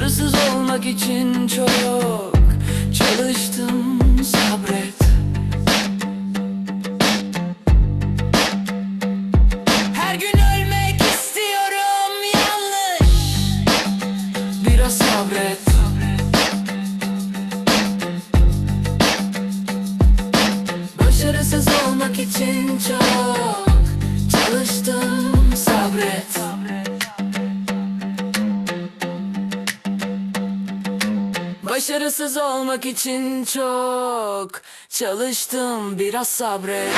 Başarısız olmak için çok çalıştım sabret. Her gün ölmek istiyorum yanlış. Biraz sabret. Başarısız olmak için çok Başarısız olmak için çok çalıştım biraz sabret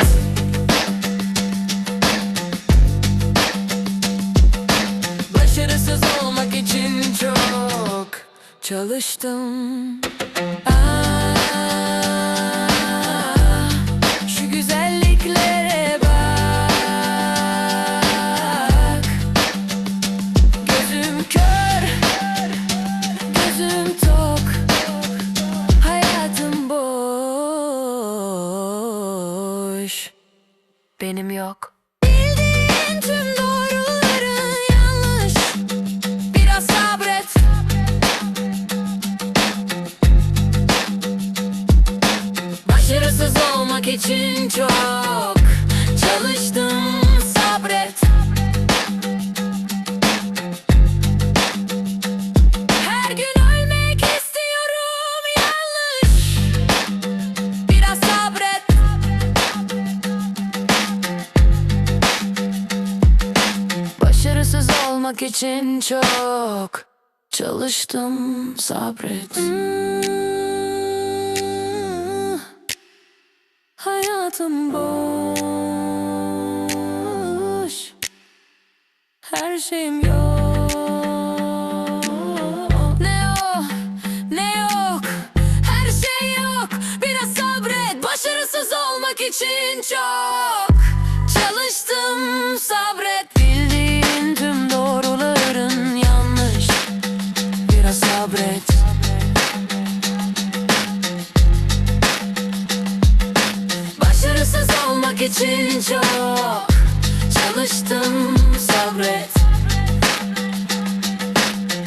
Başarısız olmak için çok çalıştım. Aa, Benim yok. Bildiğin tüm doğruların yanlış. Biraz sabret. Başarısız olmak için çok olmak için çok çalıştım sabret. Hayatım boş Her şeyim yok. Ne o ne yok? Her şey yok. Biraz sabret. Başarısız olmak için çok için çok. Çalıştım sabret.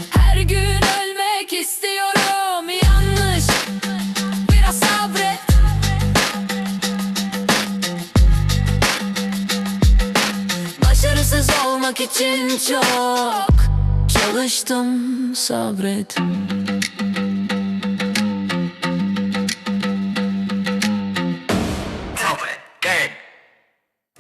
Her gün ölmek istiyorum yanlış. Biraz sabret. Başarısız olmak için çok. Çalıştım sabret